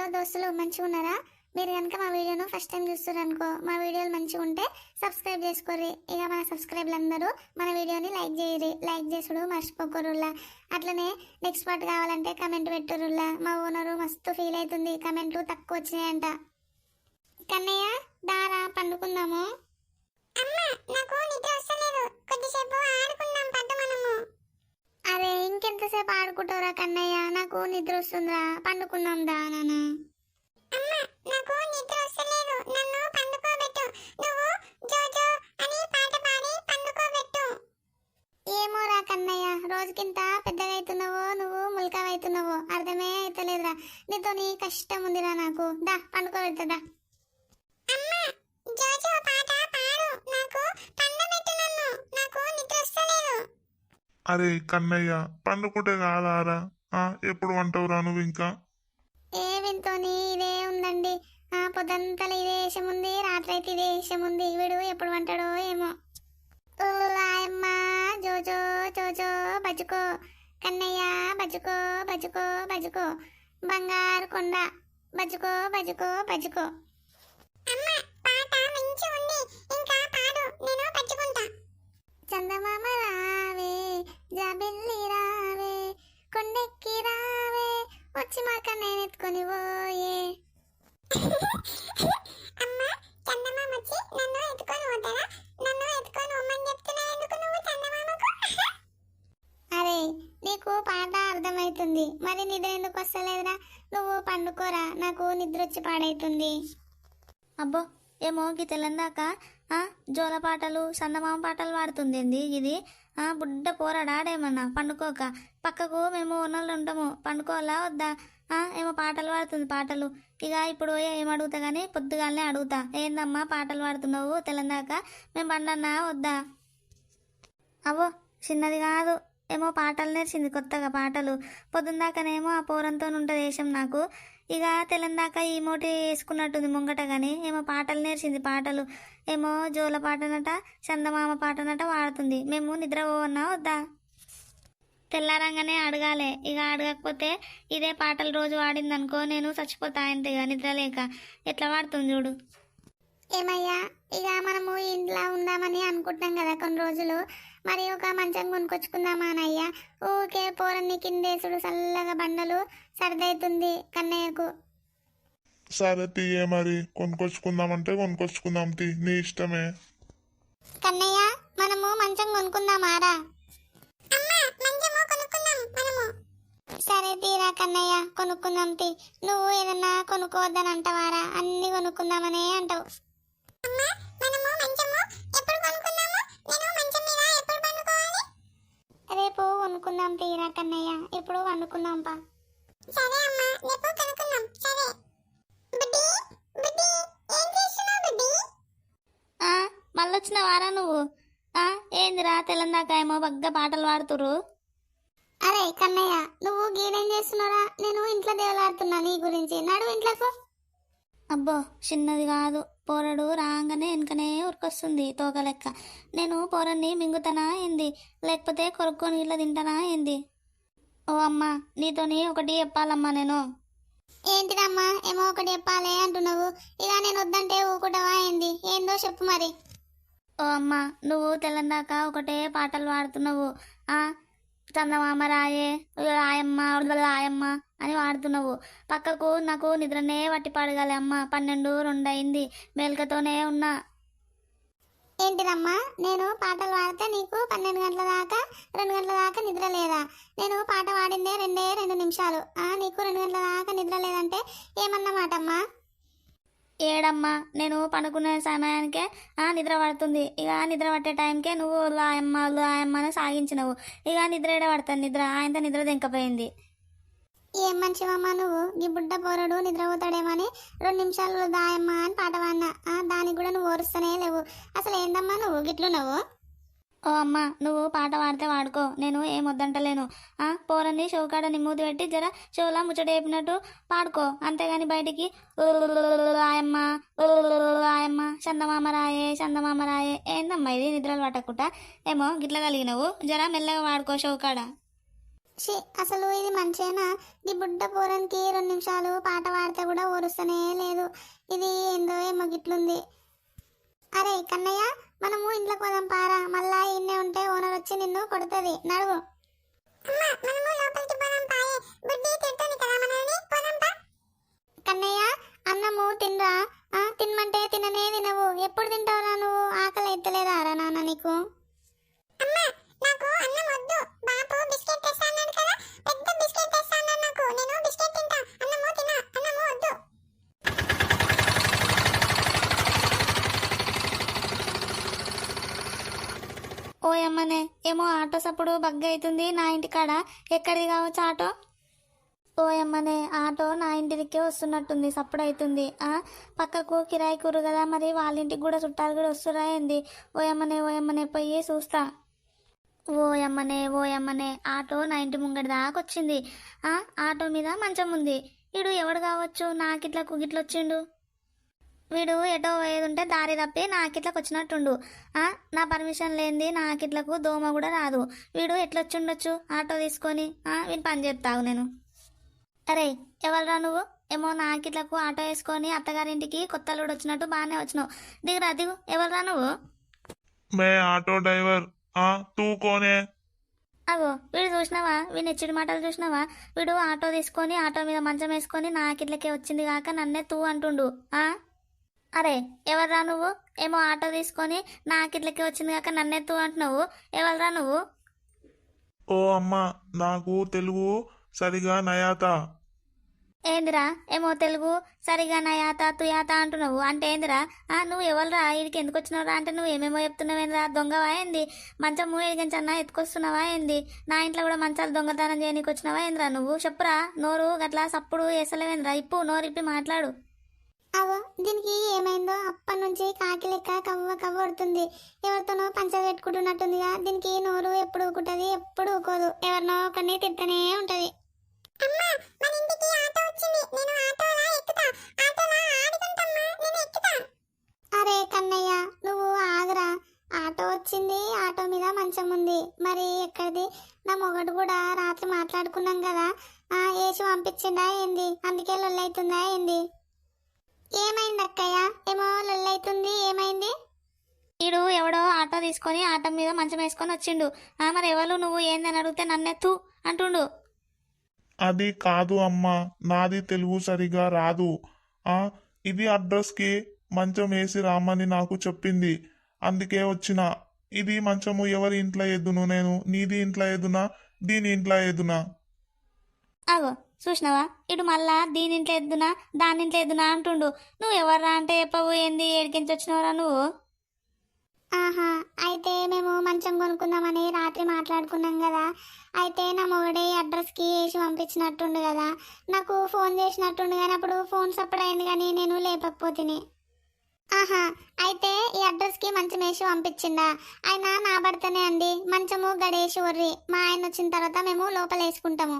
Hello దోస్తులు మంచిగా ఉన్నారా? మీరు కనుక మా వీడియోను ఫస్ట్ టైం చూస్తున్నారనుకో మా వీడియోలు మంచిగా ఉంటే సబ్స్క్రైబ్ చేసుకోర్రి. ఇక మన సబ్స్క్రైబర్లు అందరూ మన వీడియోని లైక్ చేయరి లైక్ చేసుడు మర్చిపోకరుల్లా అట్లనే నెక్స్ట్ పార్ట్ కావాలంటే కమెంట్ పెట్టురుల్లా మా ఓనరు మస్తు ఫీల్ అవుతుంది. కమెంట్లు తక్కువ వచ్చినాయంట. కన్నయ్య దారా పండుకుందాము. ఆడుకుంటావురా కన్నయ్య? నాకు నిద్ర వస్తుందిరా. పండుకుందాం దా నాన్న. అమ్మా నాకు నిద్ర వస్తలేదు. నన్ను పండుకోబెట్టు. నువ్వు జోజో అని పాట పాడి పండుకోబెట్టు. ఏమో రా కన్నయ్య? రోజుకింత పెద్దగా అవుతున్నావో నువ్వు ముల్కవైతున్నావో అర్థమే అవుతలేదురా నీతో నీ కష్టం ఉందిరా నాకు. దా పండుకోబెడతా అమ్మా జోజో పాట అరే కన్నయ్య పండుకుంటే కాదారా ఆ, ఎప్పుడు వంటవురా నువ్వు ఇంకా? ఏ వింతోని ఇదే ఉందండి. ఆ పొద్దంతలు ఇదే వేషం ఉంది రాత్రి అయితే ఇదే వేషం ఉంది వీడు ఎప్పుడు వంటాడో ఏమో. ఊలాయమ్మ జోజో జోజో బజుకో కన్నయ్య బజుకో బజుకో బజుకో బంగారు కొండ బజుకో బజుకో బజుకో చందమామ రావే జాబిల్లి రావే కొండెక్కి రావే వచ్చి మాక నేను ఎత్తుకొని పోయే. అమ్మా చందమామ వచ్చి నన్ను ఎత్తుకొని పోతారా? నన్ను ఎత్తుకొని పోమని చెప్తున్నావు ఎందుకు నువ్వు చందమామకు? అరే నీకు పాట అర్థమవుతుంది మరి నిద్ర ఎందుకు వస్తలేదురా? నువ్వు పండుకోరా నాకు నిద్ర వచ్చి పాడైతుంది. అబ్బో ఏమో గీ తెల్లందాక ఆ జోల పాటలు సన్నమామ పాటలు పాడుతుంది ఏంది ఇది? ఆ బుడ్డ పోరాడాడేమన్నా పండుకోక. పక్కకు మేము ఓనర్లు ఉంటాము. పండుకోవాలా? వద్దా? ఆ ఏమో పాటలు పాడుతుంది పాటలు. ఇక ఇప్పుడు పోయి ఏం అడుగుతా కానీ పొద్దుగాలనే అడుగుతా. ఏందమ్మా పాటలు పాడుతున్నావు? తెలందాక మేము పండన్నా? వద్దా? అవో చిన్నది కాదు. ఏమో పాటలు నేర్చింది కొత్తగా పాటలు. పొద్దున్నాకనేమో ఆ పోరంతో ఉంటుంది వేషం నాకు. ఇక తెలందాక ఈ మోటి వేసుకున్నట్టుంది ముంగట కానీ ఏమో పాటలు నేర్చింది పాటలు. ఏమో జోల పాటనట చందమామ పాటనట వాడుతుంది. మేము నిద్ర పోవన్నా వద్దా? తెల్లారంగానే అడగాలి. ఇక అడగకపోతే ఇదే పాటలు రోజు వాడింది అనుకో నేను చచ్చిపోతా అంతే ఇక నిద్ర లేక. ఎట్లా వాడుతుంది చూడు. ఏమయ్యా? ఇక మనము ఇంట్లో ఉందామని అనుకుంటున్నాం కదా కొన్ని రోజులు. మరి ఒక మంచం కొనుక్కొచ్చుకుందామా అని అయ్యా ఊకే పోరన్ని కిందేసుడు చల్లగా బండలు సర్దవుతుంది కన్నయ్యకు. సరే తీయే మరి. కొనుక్కొచ్చుకుందామంటే కొనుక్కొచ్చుకుందాం తీ. నీ ఇష్టమే. కన్నయ్య మనము మంచం కొనుక్కుందామారా సరే తీరా కన్నయ్య కొనుక్కుందాం తీ. నువ్వు ఏదన్నా కొనుక్కోవద్దని అంటవారా? అన్ని కొనుక్కుందామనే అంటావు. రేపు కొనుక్కుందాం తీరా కన్నయ్య. ఇప్పుడు వండుకుందాం పా. సరే అమ్మా రేపు కొనుక్కుందాం. సరే. బుడ్డి బుడ్డి ఏం చేస్తున్నావు బుడ్డి? ఆ మళ్ళొచ్చిన వారా నువ్వు? ఆ ఏందిరా తెల్లందాక ఏమో బగ్గ పాటలు పాడుతురు అరే కన్నయ్య నువ్వు గీడేం చేస్తున్నారా నేను ఇంట్లో దేవులాడుతున్నా నీ గురించి. నడు ఇంట్లోకు అబ్బో చిన్నది కాదు. పోరడు రాగానే వెనకనే ఉరికొస్తుంది తోక లెక్క. నేను పోరన్ని మింగుతానా ఏంది? లేకపోతే కొరుక్కొని ఇట్లా తింటానా ఏంది? ఓ అమ్మా నీతోని ఒకటి చెప్పాలమ్మా నేను. ఏంటిదమ్మా? ఏమో ఒకటి చెప్పాలి అంటున్నావు. ఇక నేను వద్దంటే ఊకుంటావా ఏంది? ఏందో చెప్పు మరి. ఓ అమ్మా నువ్వు తెల్లందాక ఒకటే పాటలు పాడుతున్నావు. ఆ చందమామ రాయే రాయమ్మ రాయమ్మ అని వాడుతున్నావు. పక్కకు నాకు నిద్రనే పట్టి పడగాలి అమ్మ. పన్నెండు రెండు అయింది మేల్కతోనే ఉన్నా. ఏంటిదమ్మా? నేను పాటలు పాడితే నీకు పన్నెండు గంటల దాకా రెండు గంటల దాకా నిద్ర లేదా? నేను పాట పాడిందే రెండే రెండు నిమిషాలు. నీకు రెండు గంటల దాకా నిద్ర లేదంటే ఏమన్నమాటమ్మా? ఏడమ్మా నేను పనుకునే సమయానికే ఆ నిద్ర పడుతుంది. ఇక నిద్ర పట్టే టైంకే నువ్వు లాయమ్మ లాయమ్మ అని సాగించినవు. ఇక నిద్ర ఏడ పడుతుంది? నిద్ర ఆయనతో నిద్ర దింకపోయింది. ఏం మంచివమ్మా నువ్వు? ఈ బుడ్డ పోరడు నిద్రపోతాడేమని రెండు నిమిషాలు దాయమ్మా అని పాట పాడినా. దానికి కూడా నువ్వు ఓరుస్తూనే లేవు. అసలు ఏందమ్మా నువ్వు? గిట్లు నువ్వు ఓ అమ్మ నువ్వు పాట పాడితే వాడుకో. నేను ఏం వద్దంటలేను. ఆ పోరని షోకాడ నిమ్మూది పెట్టి జర షోలా ముచ్చట చెప్పినట్టు పాడుకో. అంతేగాని బయటికి ఆయమ్మ ఆయమ్మ చందమామ రాయే చందమామ రాయే ఏందమ్మా ఇది నిద్రలు పట్టకుండా? ఏమో గిట్ల కలిగినవు. జర మెల్లగా వాడుకో షోకాడ. అసలు ఇది మంచేనా? ఈ బుడ్డ పోరానికి రెండు నిమిషాలు పాట పాడితే కూడా ఓరుస్తూనే లేదు. ఇది ఏందో ఏమో గిట్లుంది. అరే కన్నయ్య మనము ఇంట్లోకి పోదాం పారా. మళ్ళా ఇన్నే ఉంటే ఓనర్ వచ్చి నిన్ను కొడుతుంది. నడువు. కన్నయ్య అన్నము తినరా. తినమంటే తిననే తినవు. ఎప్పుడు తింటావురా అప్పుడు సప్పుడు బగ్గ అవుతుంది నా ఇంటికాడ. ఎక్కడిది కావచ్చు ఆటో? ఓయమ్మనే ఆటో నా ఇంటికే వస్తున్నట్టుంది సప్పుడు అవుతుంది. పక్కకు కిరాయి కూరు కదా మరి వాళ్ళ ఇంటికి కూడా చుట్టాలు కూడా వస్తురా ఏంది? ఓయమ్మనే ఓయమ్మనే పోయి చూస్తా. ఓయమ్మనే ఓయమ్మనే ఆటో నా ఇంటి ముంగడి దాకొచ్చింది ఆటో మీద మంచం ఉంది. ఇడు ఎవడు కావచ్చు? నాకిట్లా కుగిట్లొచ్చిండు? వీడు ఎటో ఉంటే దారి తప్పి నాకిట్లకు వచ్చినట్టుండు. ఆ నా పర్మిషన్ లేనిది నాకిట్లకు దోమ కూడా రాదు. వీడు ఎట్లొచ్చుండొచ్చు? ఆటో తీసుకొని ఆ వీని పని చేస్తావు నేను. అరే ఎవరురా నువ్వు? ఏమో నాకిట్లకు ఆటో వేసుకొని అత్తగారింటికి కొత్త అల్లుడు వచ్చినట్టు బాగానే వచ్చినావు. దిగురా దిగు. ఎవరురా నువ్వు? మే ఆటో డ్రైవర్. తూ కోనే అగో వీడు చూసినావా? వీని ఎచ్చిడి మాటలు చూసినావా? వీడు ఆటో తీసుకొని ఆటో మీద మంచం వేసుకొని నాకిట్లకే వచ్చింది కాక నన్నే తూ అంటుండు. ఆ? అరే ఎవర్రా నువ్వు? ఏమో ఆటో తీసుకొని నాకిట్లకే వచ్చింది కాక నన్నే తూ అంటున్నావు? ఎవర్రా నువ్వు? ఓ అమ్మ నాకు తెలుగు సరిగా నయాత. ఏందిరా? ఏమో తెలుగు సరిగా నయాత తుయాత అంటున్నావు. అంటే ఏందిరా? ఆ నువ్వు ఎవరురా? ఇడికి ఎందుకు వచ్చినావురా? అంటే నువ్వు ఏమేమో చెప్తున్నావేందిరా దొంగవా ఏంది? మంచము ఎడిగించన్నా ఎత్తుకొస్తున్నావా ఏంది? నా ఇంట్లో కూడా మంచాలు దొంగతనం చేయనీకి వచ్చినావా ఏందిరా నువ్వు? చెప్పురా నోరు గట్లా సప్పుడు వేసలేవేందిరా ఇప్పు నోరు ఇప్పి మాట్లాడు. అవో దీనికి ఏమైందో అప్పటి నుంచి కాకి లెక్క కవ్వ కవ్వ కొడుతుంది. ఎవరితోనో పంచర్ పెట్టుకుంటున్నట్టుందిగా. దీనికి నోరు ఎప్పుడు ఊకుంటది ఎప్పుడు ఊకోదు. ఎవరినో ఒకరిని తిట్టనే ఉంటది. అరే కన్నయ్య నువ్వు ఆగరా. ఆటో వచ్చింది ఆటో మీద మంచం ఉంది. మరి ఎక్కడిది? నా మొగడు కూడా రాత్రి మాట్లాడుకున్నాం కదా. ఆ ఏసి పంపించిందా ఏంది? అందుకే లొల్లైతుందా ఏంది? ఏమైంది అక్కయ్య ఏమో లొల్లైతుంది ఏమైంది? వీడు ఎవడో ఆటో తీసుకొని ఆటో మీద మంచం వేసుకొని వచ్చిండు. ఆ మరి ఎవరు నువ్వు? ఏందని అడిగితే నన్నెత్తు అంటుండు. అది కాదు అమ్మా నాది తెలుగు సరిగా రాదు. ఆ ఇది అడ్రస్కి మంచం వేసి రామని నాకు చెప్పింది. అందుకే వచ్చిన. ఇది మంచము ఎవరి ఇంట్లో ఎద్దును నేను నీది ఇంట్లో ఎదునా దీని ఇంట్లో ఎదునా అగో. చూసినావా? ఇటు మళ్ళా దీని ఇంట్లో ఎద్దునా దాని ఇంట్లో ఎద్దునా అంటుండు. నువ్వు ఎవర్రా అంటే చెప్పవు ఏంది ఏడికించి వచ్చినవరా నువ్వు? ఆహా అయితే మేము మంచం కొనుక్కుందామని రాత్రి మాట్లాడుకున్నాం కదా. అయితే నా మొగడే అడ్రస్కి వేసి పంపించినట్టుండు కదా. నాకు ఫోన్ చేసినట్టుండు కానీ అప్పుడు ఫోన్ సప్పుడు అయింది కానీ నేను లేపకపోతిని. ఆహా అయితే ఈ అడ్రస్కి మంచం వేసి పంపించిందా ఆయన నా భర్తనే అండి మంచము గడేసి వర్రి మా ఆయన వచ్చిన తర్వాత మేము లోపల వేసుకుంటాము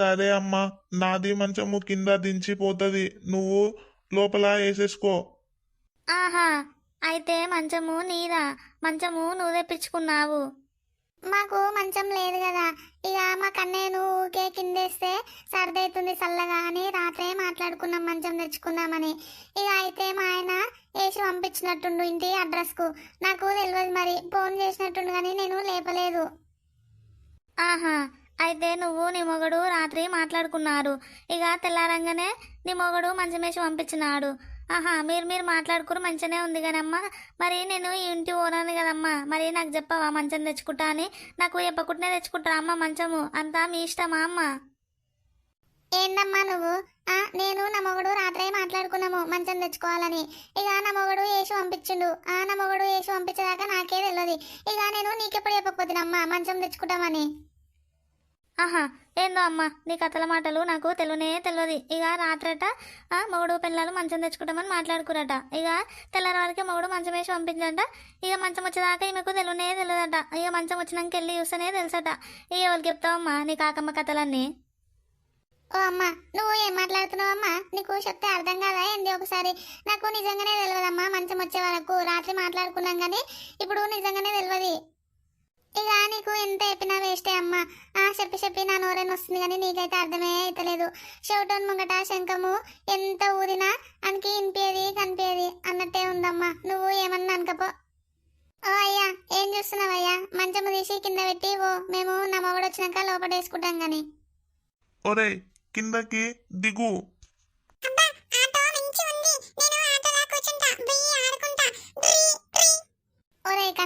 సరే అమ్మా నాది మంచము కింద దించిపోతుంది. నువ్వు లోపల వేసేసుకో. ఆహా అయితే మంచము నీదా? మంచము నువ్వు తెప్పించుకున్నావు. మాకు మంచం లేదు కదా. ఇక మా కన్నయ్య నువ్వు ఊకే కిందేస్తే సర్దవుతుంది చల్లగా అని రాత్రే మాట్లాడుకున్నాం మంచం తెచ్చుకుందామని ఇక అయితే మా ఆయన వేసి పంపించినట్టుండు ఇంటి అడ్రస్కు. నాకు తెలియదు మరి ఫోన్ చేసినట్టుండు కానీ నేను లేపలేదు. ఆహా అయితే నువ్వు నీ మొగడు రాత్రి మాట్లాడుకున్నారు. ఇక తెల్లారంగానే నీ మొగడు మంచమేసి పంపించినాడు. ఆహా మీరు మీరు మాట్లాడుకుని మంచిగానే ఉంది కదమ్మా. మరి నేను ఈ ఇంటి ఓనర్ని కదమ్మా. మరి నాకు చెప్పవా మంచం తెచ్చుకుంటా అని? నాకు చెప్పకుండానే తెచ్చుకుంటా అమ్మ మంచము? అంతా మీ ఇష్టమా అమ్మ? ఏందమ్మా నువ్వు? ఆ నేను నా మొగడు రాత్రే మాట్లాడుకున్నాము మంచం తెచ్చుకోవాలని. ఇక నా మొగడు వేసి పంపించిండు. ఆ నా మొగడు వేసి పంపించేదాకా నాకే తెలియదు ఇక నేను నీకెప్పుడు చెప్పకపోతున్నామ్మా మంచం తెచ్చుకుంటామని. ఆహా ఏందో అమ్మ నీ కథల మాటలు నాకు తెలియనే తెలియదు ఇక రాత్రట ఆ మొగుడు పిల్లలు మంచం తెచ్చుకుంటామని మాట్లాడుకురట. ఇక తెల్లవారికి మగుడు మొగుడు మంచం వేసి పంపించంట ఇక మంచం వచ్చేదాకా ఈమెకు తెలియనే తెలియదట ఇక మంచం వచ్చినాక వెళ్ళి చూస్తేనే తెలుసట. ఇక ఎవరికి చెప్తావమ్మా నీ కాకమ్మ కథలన్నీ? ఓ అమ్మ నువ్వు ఏం మాట్లాడుతున్నావు అమ్మా? నీకు చెప్తే అర్థం కాదా ఏంది ఒకసారి? నాకు నిజంగానే తెలియదమ్మా మంచం వచ్చే వరకు. రాత్రి మాట్లాడుకున్నాం కానీ ఇప్పుడు నిజంగానే తెలియదు ఇక నీకు ఎంత చెప్పినా వేస్టే అమ్మా. ఆ చెప్పి చెప్పి నా నోరేని వస్తుంది కానీ నీకైతే అర్థమే అవుతలేదు షౌటోన్ ముంగట శంఖము ఎంత ఊదినా అనికి ఇనిపేది కనిపేది అన్నట్టే ఉందమ్మా. నువ్వు ఏమన్నా అనుకపో. ఓ అయ్యా ఏం చూస్తున్నావయ్యా? మంచము తీసి కింద పెట్టి ఓ మేము నా మొగడు వచ్చినాక లోపల వేసుకుంటాం ఒరే కిందకి దిగు.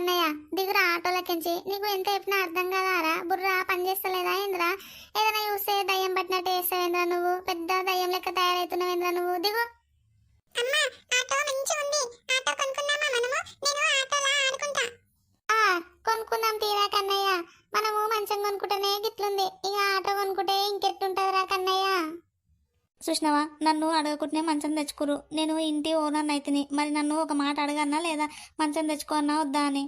ఒరే కన్నయ్య దిగురా ఆటోలకించి నీకు ఎంత చెప్పినా అర్థం కాదారా? బుర్ర పని చేస్తలేదా ఏంద్రా ఏదైనా చూస్తే దయ్యం పట్టినట్టు చేస్తావేంద్రా నువ్వు? పెద్ద దయ్యం లెక్క తయారవుతున్నావేంద్రా నువ్వు? దిగు. కొనుక్కుందాం తీరా కన్నయ్య. మనము మంచం కొనుక్కుంటేనే గిట్లుంది. ఇక ఆటో కొనుక్కుంటే ఇంకెట్టుంటదిరా కన్నయ్య? చూసినావా నన్ను అడగకుండానే మంచం తెచ్చుకురు. నేను ఇంటి ఓనర్ అయితిని మరి నన్ను ఒక మాట అడగన్నా లేదా? మంచం తెచ్చుకోన్నా వద్దా అని.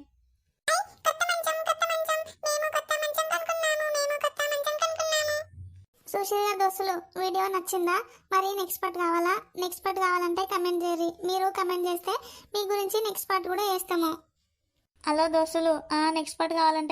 సుశీల దోస్తులు వీడియో నచ్చిందా? మరి నెక్స్ట్ పార్ట్ కావాలా? నెక్స్ట్ పార్ట్ కావాలంటే కమెంట్ చేయరి మీరు కమెంట్ చేస్తే మీ గురించి నెక్స్ట్ పార్ట్ కూడా వేస్తాము హలో దోస్తులు నెక్స్ట్ పార్ట్ కావాలంటే